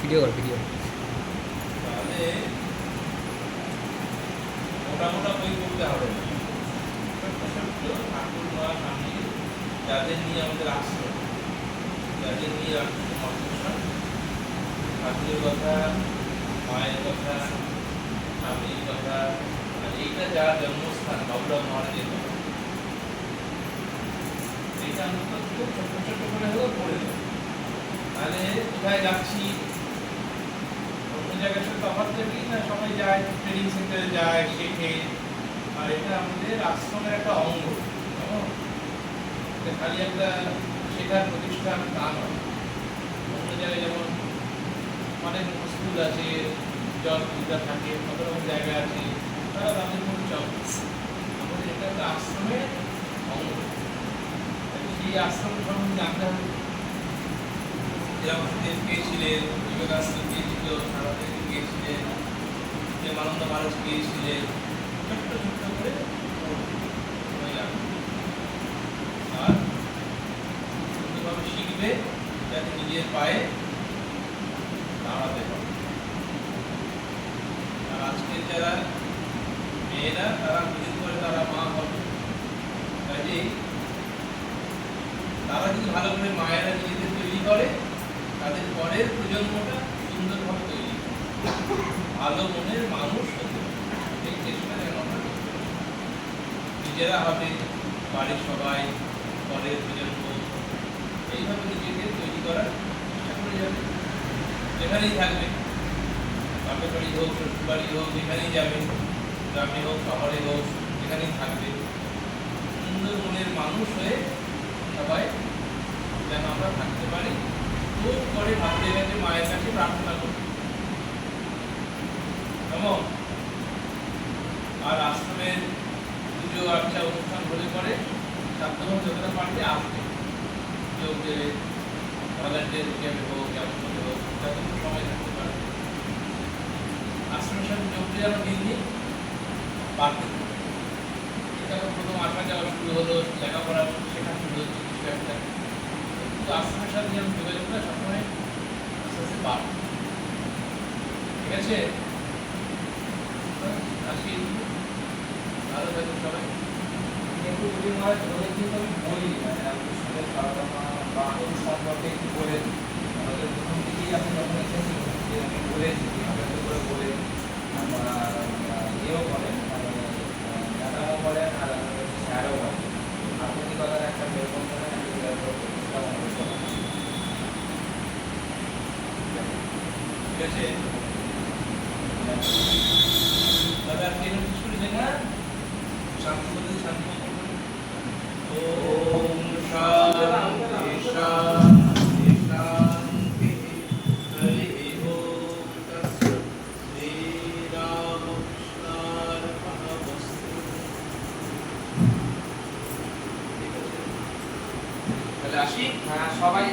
Video কর, video. যাদের নিয়ে আমাদের আশ্রম যাদের নিয়ে ঠাকুরের কথা, মায়ের কথা, স্বামীর কথা, আর এইটা যার জন্মস্থান বাবুরাম মহারাজের কথা। এটা আমরা খুব ছোট্ট ছোট্ট করে পড়ে তাহলে কোথায় যাচ্ছি? জায়গার সাথে তফাৎ কি না সবাই যায় ট্রেনিং সেন্টারে যায় শেখে আর এটা আমাদের আশ্রমের একটা অঙ্গ? খালি একটা শেখার প্রতিষ্ঠান তা নয়। অন্য জায়গায় যেমন অনেক স্কুল আছে, জল পূজা থাকে কত রকম জায়গা আছে, তারা তাদের মধ্যে চল। আমাদের এটা একটা আশ্রমের অঙ্গ। সেই আশ্রম সম্বন্ধে জানতে যেরকম কে ছিলেন বিবেকানন্দ কে ছিল সারাদেব কে ছিলেন প্রেমানন্দ মহারাজ কে ছিলেন ছোট্ট ছোট্ট করে আর সুন্দরভাবে শিখবে যাতে নিজের পায়ে দাঁড়াতে পারে। আর আজকের যারা মেয়েরা, তারা দুদিন পরে তারা মা হবে কাজেই তারা যদি ভালো করে মায়েরা নিজেদের তৈরি করে তাদের পরের প্রজন্মটা সুন্দরভাবে তৈরি ভালো মনের মানুষ হতে। এই চেষ্টা যেন নিজেরা হবে বাড়ির সবাই, পরের প্রজন্ম, এইভাবে নিজেকে তৈরি করার চেষ্টা করে যাবে। যেখানেই থাকবে, বাপের বাড়ি হোক শ্বশুর বাড়ি হোক, যেখানেই যাবে, গ্রামে হোক, শহরে হোক, যেখানেই থাকবে, সুন্দর মনের মানুষ হয়ে সবাই যেন আমরা থাকতে পারি। খুব করে ভাবতে গেছে মায়ের কাছে প্রার্থনা করি। কেমন? আর আশ্রমের পুজো আর্চা অনুষ্ঠান হলে পরে ছাত্রগণ যতটা পারবে আসবে। কেউ যে ভলান্টিয়ার হিসেবে হোক যেমন করে হোক যতটুকু সময় থাকতে পারে আশ্রমের সাথে যোগ আমরা দিন দিন এটা প্রথম আসা যাওয়া শুরু হলো, লেখাপড়া শেখা শুরু হচ্ছে কিছু একটা কিন্তু সাথে যেমন যোগাযোগটা সবসময় আস্তে আস্তে বাড়বে ঠিক আছে? আসি ভালো থাকুন সবাই। একটু যদি মহারাজ বলে কিন্তু আমি বলি মানে আপনি সাথে বাহন সম্পর্কে একটু বলে আমাদের প্রথম থেকেই আপনি যখন এসেছেন যে আমি বলেছি আমাদের করে বলে, আমরা ইয়েও ঠিক আছে দাদা কেন কিছু করে না? শান্তি বলে শান্তি ওম শান্তি শান্তি শান্তি। হরি ওম তৎসৎ শ্রী রামকৃষ্ণার্পণমস্তু তাহলে আসি? হ্যাঁ সবাই